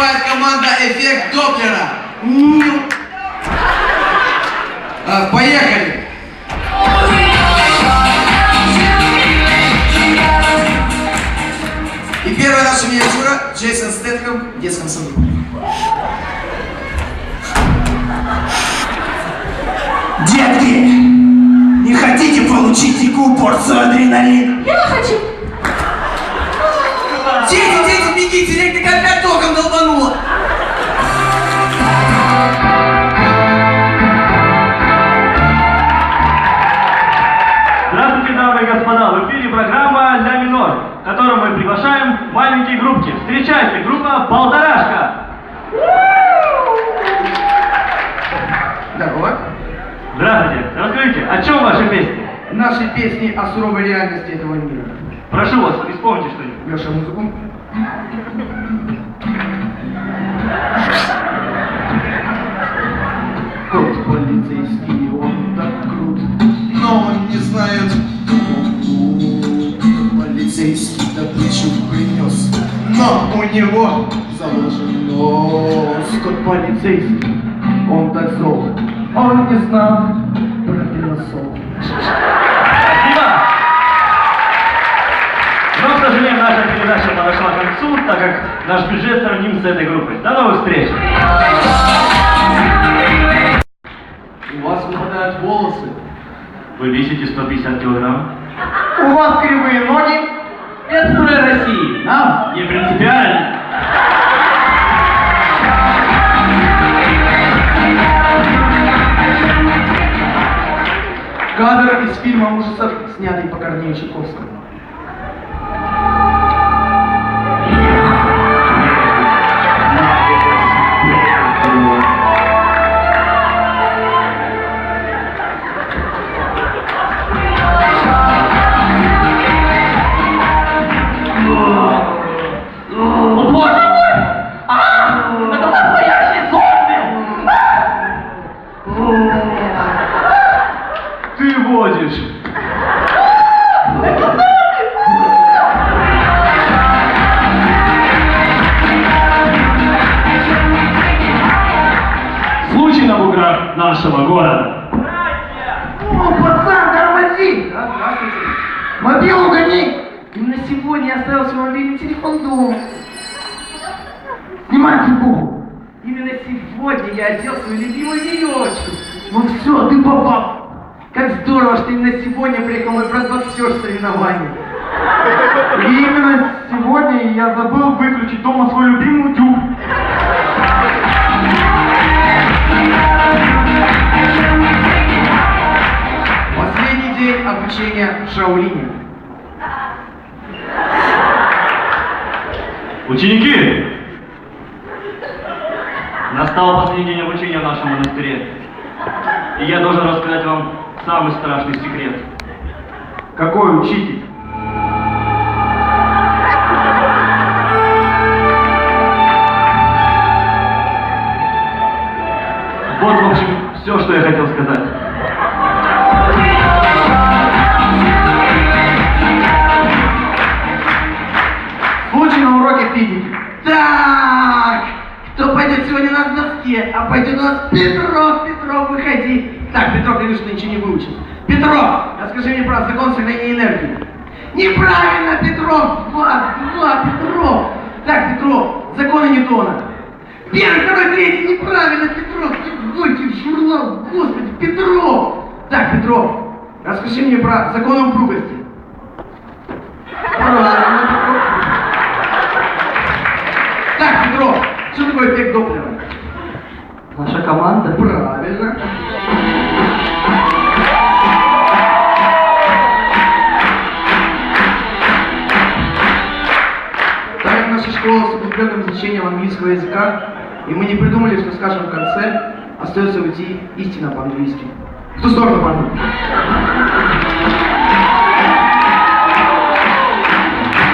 выступает команда «Эффект Доплера». А, поехали! И первая наша миниатюра – Джейсон Стэтхэм в детском саду. Детки, не хотите получить дикую порцию адреналина? Я хочу! И господа! В эфире программа «Ля минор», в которой мы приглашаем маленькие группки. Встречайте, группа «Полторашка». Здорово. Здравствуйте! Расскажите, о чем ваши песни? Наши песни о суровой реальности этого мира. Прошу вас, исполните что-нибудь. Леша, музыку. Полицейский добычу принес, но у него заложен нос. Кот полицейский, он так зол, он не знал про пилосол. Спасибо! Но, к сожалению, наша передача подошла к концу, так как наш бюджет сравним с этой группой. До новых встреч! У вас выпадают волосы. Вы весите 150 килограмм? У вас Нам не принципиально. Кадр из фильма ужасов, снятый по Корнею Чайковскому. Ты водишь. Случай на буграх нашего города. О, пацан, тормози! Здравствуйте. Мобилу гони! Именно сегодня оставил свой мобильный телефон дома. Снимай фигуру. Именно сегодня я одел свою любимую веревочку. Ну все, ты попал. Как здорово, что именно сегодня приехал мой брат боксер соревнований. И именно сегодня я забыл выключить дома свой любимый утюг. Последний день обучения в Шаолине. Ученики! Настал последний день обучения в нашем монастыре. И я должен рассказать вам самый страшный секрет. Какой учитель? Вот, в общем, все, что я хотел сказать. Случай на уроке физики. Так, кто пойдет сегодня на доске, а пойдет у нас Петров, Петров, выходи. Так, Петров, конечно, ничего не выучил. Расскажи мне про закон сохранения энергии. Неправильно, Петров, два, два, Петров. Так, Петров, законы Ньютона. Первый, второй, третий, неправильно, Петров, гонки журнал, господи, Петров. Так, Петров, расскажи мне про законы упругости. Так, Петров, что такое эффект Доплера? Углубленным изучением английского языка, и мы не придумали, что скажем в конце, остается уйти истина по-английски. В ту сторону, по